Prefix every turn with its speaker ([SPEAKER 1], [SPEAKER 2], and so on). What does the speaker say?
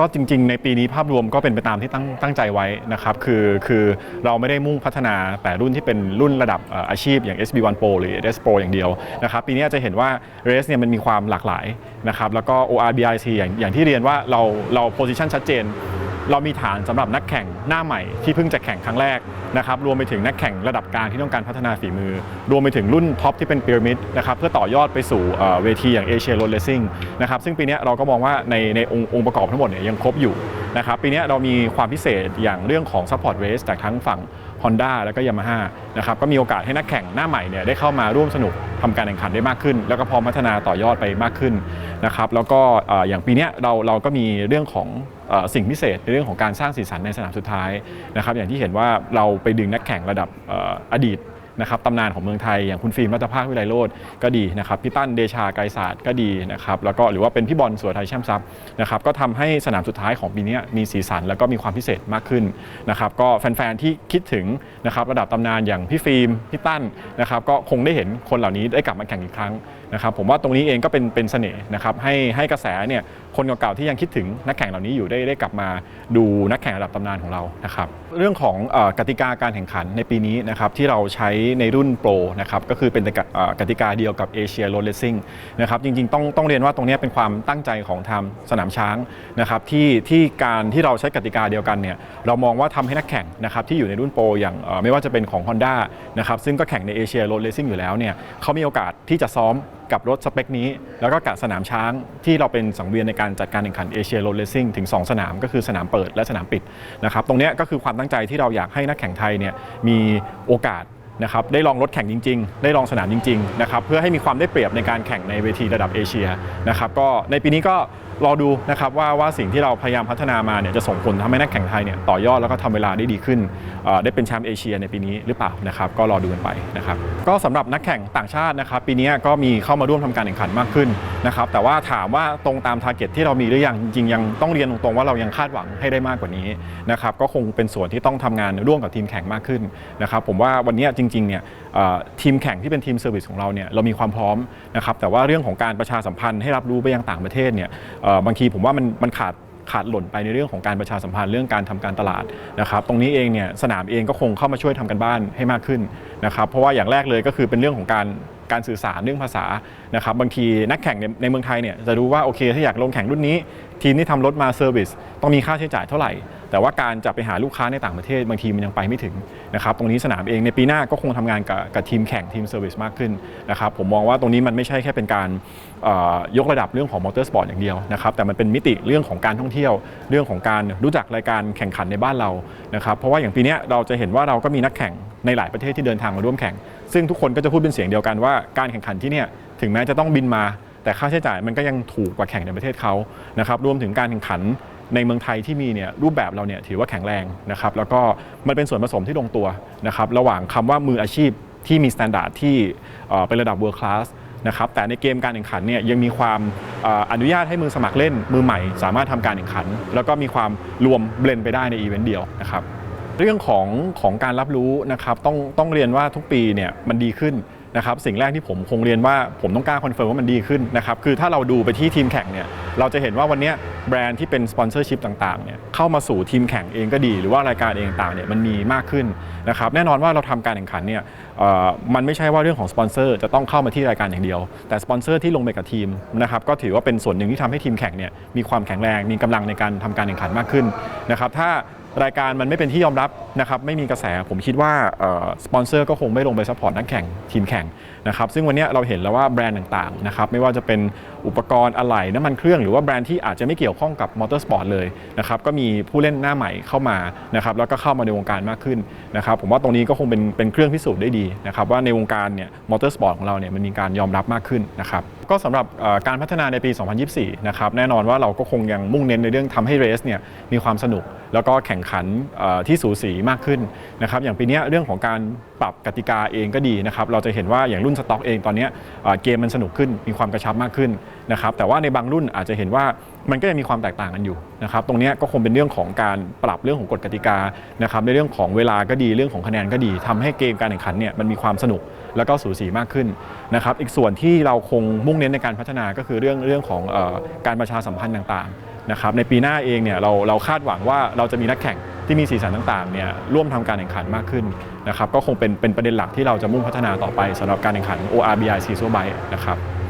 [SPEAKER 1] ก็จริง ๆ ในปีนี้ภาพรวมก็เป็นไปตามที่ตั้งตั้งใจไว้นะครับคือคือเราไม่ได้มุ่งพัฒนาแต่รุ่นที่เป็นรุ่นระดับอาชีพอย่าง SB1 Pro หรือ S Pro อย่างเดียวนะครับปีนี้จะเห็นว่า RS เนี่ยมันมีความหลากหลายนะครับแล้วก็ ORBIC อย่างอย่างที่เรียนว่าเราเราโพซิชันชัดเจน เรามีฐานสำหรับนักแข่งหน้าใหม่ที่เพิ่งจะแข่งครั้งแรกนะครับรวมไปถึงนักแข่งระดับกลางที่ต้องการพัฒนาฝีมือ รวมไปถึงรุ่นท็อปที่เป็นพีระมิดนะครับเพื่อต่อยอดไปสู่เวทีอย่างเอเชียโรดเลสซิ่งนะครับซึ่งปีนี้เราก็มองว่าในในองค์องค์ประกอบทั้งหมดเนี่ยยังครบอยู่ นะครับปีนี้เรามีความพิเศษอย่างเรื่องของ Support Race จากทั้งฝั่ง Honda แล้วก็ Yamaha นะครับก็มีโอกาสให้นักแข่งหน้าใหม่เนี่ยได้เข้ามาร่วมสนุกทำการแข่งขันได้มากขึ้น แล้วก็พร้อมพัฒนาต่อยอดไปมากขึ้นนะครับแล้วก็อย่างปีนี้เราเราก็มีเรื่องของสิ่งพิเศษในเรื่องของการสร้างสีสันในสนามสุดท้ายนะครับอย่างที่เห็นว่าเราไปดึงนักแข่งระดับอดีต นะครับตำนานของเมืองไทยอย่างคุณฟิล์มรัตภาควิไลโรธก็ดีนะครับพี่ตั้นเดชาไกรศาสตร์ก็ดีนะครับแล้วก็หรือว่าเป็นพี่บอลสุวไทยแช่มทรัพย์นะครับก็ทำให้สนามสุดท้ายของปีนี้มีสีสันแล้วก็มีความพิเศษมากขึ้นนะครับก็แฟนๆที่คิดถึงนะครับระดับตำนานอย่างพี่ฟิล์มพี่ตั้นนะครับก็คงได้เห็นคนเหล่านี้ได้กลับมาแข่งอีกครั้งนะครับผมว่าตรงนี้เองก็เป็นเป็นเสน่ห์นะครับให้ให้กระแสเนี่ยคนเก่าๆที่ยังคิดถึงนักแข่งเหล่านี้อยู่ได้ได้กลับมาดูนักแข่งระดับตำนานของเรานะครับเรื่องของอกติกาการแข่งขันในปีนี้นะครับที่เราใช้ในรุ่นโปรนะครับก็คือเป็นกติกาเดียวกับเอเชียโรดเลสซิ่งนะครับจริงๆต้องต้องเรียนว่าตรงนี้เป็นความตั้งใจของทางสนามช้างนะครับที่ที่การที่เราใช้กติกาเดียวกันเนี่ยเรามองว่าทำให้นักแข่งนะครับที่อยู่ในรุ่นโปรอย่างไม่ว่าจะเป็นของ Honda นะครับซึ่งก็แข่งในเอเชียโรดเลสซิ่งอยู่แล้วเนี่ยเขามีโอกาสที่จะซ้อม กับรถสเปคนี้ แล้วก็กับสนามช้างที่เราเป็นสังเวียนในการจัดการแข่งขันเอเชียโรดเลสซิ่งถึง 2 สนามก็คือสนามเปิดและสนามปิดนะครับตรงนี้ก็คือความตั้งใจที่เราอยากให้นักแข่งไทยเนี่ยมีโอกาสนะครับได้ลองรถแข่งจริง ๆ ได้ลองสนามจริงๆนะครับเพื่อให้มีความได้เปรียบในการแข่งในเวทีระดับเอเชียนะครับก็ในปีนี้ก็ รอดูนะครับว่าว่าสิ่งที่เราพยายามพัฒนามาเนี่ยจะส่งผลทำให้นักแข่งไทยเนี่ยต่อยอดแล้วก็ทำเวลาได้ดีขึ้น ได้เป็นแชมป์เอเชียในปีนี้หรือเปล่านะครับก็รอดูกันไปนะครับก็สำหรับนักแข่งต่างชาตินะครับปีนี้ก็มีเข้ามาร่วมทำการแข่งขันมากขึ้นนะครับแต่ว่าถามว่าตรงตามทาร์เก็ตที่เรามีหรือยังจริงยังต้องเรียนตรงๆว่าเรายังคาดหวังให้ได้มากกว่านี้นะครับก็คงเป็นส่วนที่ต้องทำงานร่วมกับทีมแข่งมากขึ้นนะครับผมว่าวันนี้จริงๆเนี่ยทีมแข่งที่เป็นทีมเซอร์วิสของเราเนี่ยเรามีความพร้อมนะครับแต่ว่าเรื่องของการประชาสัมพันธ์ให้รับรู้ไปยังต่างประเทศเนี่ยบางทีผมว่ามันมันขาดขาดหล่นไปในเรื่องของการประชาสัมพันธ์เรื่องการทำการตลาดนะครับตรงนี้เองเนี่ยสนามเองก็คงเข้ามาช่วยทำกันบ้านให้มากขึ้นนะครับเพราะว่าอย่างแรกเลยก็คือเป็นเรื่องของการการสื่อสารเรื่องภาษานะครับบางทีนักแข่งในในเมืองไทยเนี่ยจะรู้ว่าโอเคถ้าอยากลงแข่งรุ่นนี้ ทีมที่ทำรถมาเซอร์วิสต้องมีค่าใช้จ่ายเท่าไหร่ แต่ว่าการจะไปหาลูกค้าในต่างประเทศบางทีมันยังไปไม่ถึงนะครับตรงนี้สนามเองในปีหน้าก็คงทำงานกับกับทีมแข่งทีมเซอร์วิสมากขึ้นนะครับผมมองว่าตรงนี้มันไม่ใช่แค่เป็นการยกระดับเรื่องของมอเตอร์สปอร์ตอย่างเดียวนะครับแต่มันเป็นมิติเรื่องของการท่องเที่ยว เรื่องของการรู้จักรายการแข่งขันในบ้านเรานะครับเพราะว่าอย่างปีนี้เราจะเห็นว่าเราก็มีนักแข่งในหลายประเทศที่เดินทางมาร่วมแข่ง ซึ่งทุกคนก็จะพูดเป็นเสียงเดียวกันว่าการแข่งขันที่เนี่ยถึงแม้จะต้องบินมาแต่ค่าใช้จ่ายมันก็ยังถูกกว่าแข่งในประเทศเขานะครับรวมถึงการแข่งขัน ในเมืองไทยที่มีเนี่ยรูปแบบเราเนี่ยถือว่าแข็งแรงนะครับแล้วก็มันเป็นส่วนผสมที่ลงตัวนะครับระหว่างคำว่ามืออาชีพที่มีมาตรฐานที่เป็นระดับ world class นะครับแต่ในเกมการแข่งขันเนี่ยยังมีความอนุญาตให้มือสมัครเล่นมือใหม่ สามารถทำการแข่งขัน แล้วก็มีความรวมเบลนไปได้ในอีเวนต์เดียวนะครับเรื่องของของการรับรู้นะครับต้องต้องเรียนว่าทุกปีเนี่ยมันดีขึ้น นะครับสิ่งแรกที่ผมคงเรียนว่าผมต้องกล้าคอนเฟิร์มว่ามันดีขึ้นนะครับคือถ้าเราดูไปที่ทีมแข่งเนี่ยเราจะเห็นว่าวันนี้แบรนด์ที่เป็นสปอนเซอร์ชิพต่างๆเนี่ยเข้ามาสู่ทีมแข่งเองก็ดี หรือว่ารายการเองต่างเนี่ยมันมีมากขึ้นนะครับแน่นอนว่าเราทำการแข่งขันเนี่ยมันไม่ใช่ว่าเรื่องของสปอนเซอร์จะต้องเข้ามาที่รายการอย่างเดียว แต่สปอนเซอร์ที่ลงไปกับทีมนะครับก็ถือว่าเป็นส่วนหนึ่งที่ทำให้ทีมแข่งเนี่ยมีความแข็งแรงมีกำลังในการทำการแข่งขันมากขึ้นนะครับถ้า รายการมันไม่เป็นที่ยอมรับนะครับไม่มีกระแสผมคิดว่าสปอนเซอร์ก็คงไม่ลงไปซัพพอร์ตนักแข่งทีมแข่งนะครับซึ่งวันนี้เราเห็นแล้วว่าแบรนด์ต่างๆนะครับไม่ว่าจะเป็นอุปกรณ์อะไหล่น้ำมันเครื่องหรือว่าแบรนด์ที่อาจจะไม่เกี่ยวข้องกับมอเตอร์สปอร์ตเลยนะครับก็มีผู้เล่นหน้าใหม่เข้ามานะครับแล้วก็เข้ามาในวงการมากขึ้นนะครับผมว่าตรงนี้ก็คงเป็นเป็นเครื่องพิสูจน์ได้ดีนะครับว่าในวงการเนี่ยมอเตอร์สปอร์ตของเราเนี่ยมันมีการยอมรับมากขึ้นนะครับก็สำหรับการพัฒนาในปี 2024 นะครับแน่นอนว่าเราก็คงยังมุ่งเน้นในเรื่องทำให้เรสเนี่ยมีความสนุกแล้วก็แข่งขันที่สูสีมากขึ้นนะครับอย่างปีเนี้ยเรื่องของการปรับกติกาเองก็ดีนะครับเราจะเห็นว่าอย่างรุ่นสต็อกเองตอนนี้เกมมันสนุกขึ้นมีความกระชับมากขึ้นนะครับแต่ว่าในบางรุ่นอาจจะเห็นว่ามันก็ยังมีความแตกต่างกันอยู่นะครับตรงนี้ก็คงเป็นเรื่องของการปรับเรื่องของกฎกติกานะครับในเรื่องของเวลาก็ดีเรื่องของคะแนนก็ดีทำให้เกมการแข่งขันเนี่ยมันมีความสนุกแล้วก็สูสีมากขึ้นนะครับอีกส่วนที่เราคงมุ่งเน้นในการพัฒนาก็คือเรื่องเรื่องของออการประชาสัมพันธ์ต่างๆนะครับในปีหน้าเองเนี่ยเราเราคาดหวังว่าเราจะมีนักแข่งที่มีสีสันต่างๆเนี่ยร่วมทำการแข่งขันมากขึ้นนะครับก็คงเป็นเป็นประเด็นหลักที่เราจะมุ่งพัฒนาต่อไปสำหรับการแข่งขัน ORBI Season Bike นะครับ